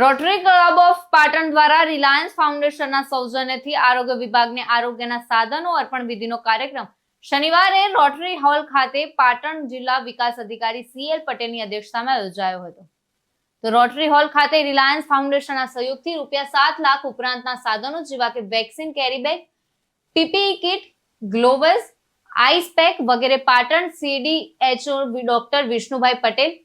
Rotary club of Patan દ્વારા Reliance ફાઉન્ડેશનના સૌજન્યથી આરોગ્ય વિભાગને આરોગ્યના સાધનો અર્પણ વિધિનો કાર્યક્રમ શનિવારે રોટરી હોલ ખાતે પાટણ જિલ્લા વિકાસ અધિકારી સીએલ પટેલની અધ્યક્ષતામાં યોજાયો હતો. તો રોટરી હોલ ખાતે રિલાયન્સ ફાઉન્ડેશનના સહયોગથી રૂપિયા સાત લાખ ઉપરાંતના સાધનો જેવા કે vaccine, carry bag, PPE kit gloves ice pack વગેરે Patan CDHO doctor Vishnubhai Patel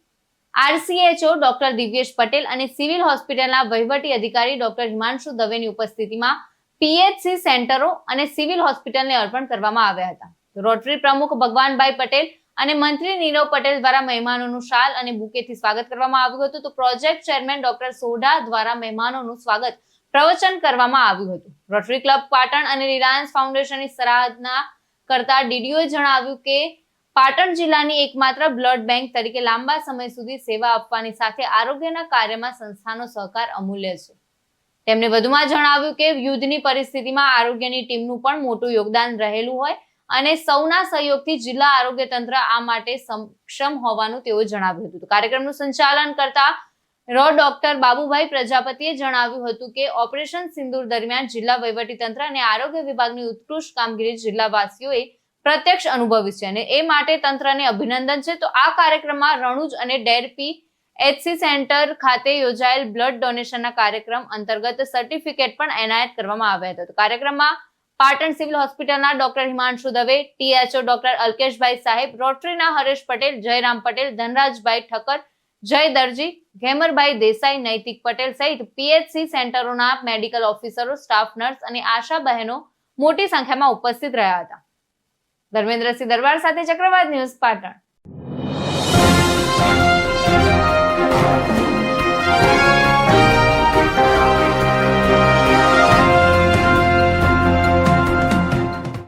RCHO doctor Divyesh Patel અને સિવિલ હોસ્પિટલના વહીવટી અધિકારી ડોક્ટર હિમાંશુ દવેની ઉપસ્થિતિમાં પીએચસી સેન્ટરો અને સિવિલ હોસ્પિટલને અર્પણ કરવામાં આવ્યા હતા. રોટરી પ્રમુખ ભગવાનભાઈ પટેલ અને મંત્રી નીરવ પટેલ દ્વારા મહેમાનોનું શાલ અને બુકેથી સ્વાગત કરવામાં આવ્યું હતું. તો પ્રોજેક્ટ ચેરમેન ડોક્ટર સોઢા દ્વારા મહેમાનોનું સ્વાગત પ્રવચન કરવામાં આવ્યું હતું. રોટરી ક્લબ પાટણ અને રિલાયન્સ ફાઉન્ડેશનની સરાહના કરતા ડીડીઓએ જણાવ્યું કે પાટણ જિલ્લાની એકમાત્ર બ્લડ બેંક તરીકે લાંબા સમય સુધી સેવા આપવાની સાથે આરોગ્યના કાર્યમાં સંસ્થાનો સહકાર અમૂલ્ય છે. તેમણે વધુમાં જણાવ્યું કે યુદ્ધની પરિસ્થિતિમાં આરોગ્યની ટીમનું પણ મોટું યોગદાન રહેલું હોય અને સૌના સહયોગથી જિલ્લા આરોગ્ય તંત્ર આ માટે સક્ષમ હોવાનું તેઓ જણાવ્યું હતું. કાર્યક્રમનું સંચાલન કરતા રો ડોક્ટર બાબુભાઈ પ્રજાપતિએ જણાવ્યું હતું કે ઓપરેશન સિંદૂર દરમિયાન જિલ્લા વહીવટી તંત્ર અને આરોગ્ય વિભાગની ઉત્કૃષ્ટ કામગીરી જિલ્લાવાસીઓએ પ્રત્યક્ષ અનુભવી છે અને એ માટે તંત્રને અભિનંદન છે. તો આ કાર્યક્રમમાં રણુજ અને ડેરપી એચસી સેન્ટર ખાતે યોજાયેલ બ્લડ ડોનેશનના કાર્યક્રમ અંતર્ગત સર્ટિફિકેટ પણ એનાયત કરવામાં આવ્યા હતા. કાર્યક્રમમાં પાટણ સિવિલ હોસ્પિટલના doctor Himanshu Dave, THO doctor Alkeshbhai સાહેબ, રોટરીના હરેશ પટેલ, જયરામ પટેલ, ધનરાજભાઈ ઠક્કર, જય દરજી, ઘેમરભાઈ દેસાઈ, નૈતિક પટેલ સહિત પીએચસી સેન્ટરોના મેડિકલ ઓફિસરો, સ્ટાફ નર્સ અને આશા બહેનો મોટી સંખ્યામાં ઉપસ્થિત રહ્યા હતા. ધર્મેન્દ્રસિંહ દરબાર સાથે ચક્રવાત ન્યૂઝ પાટણ.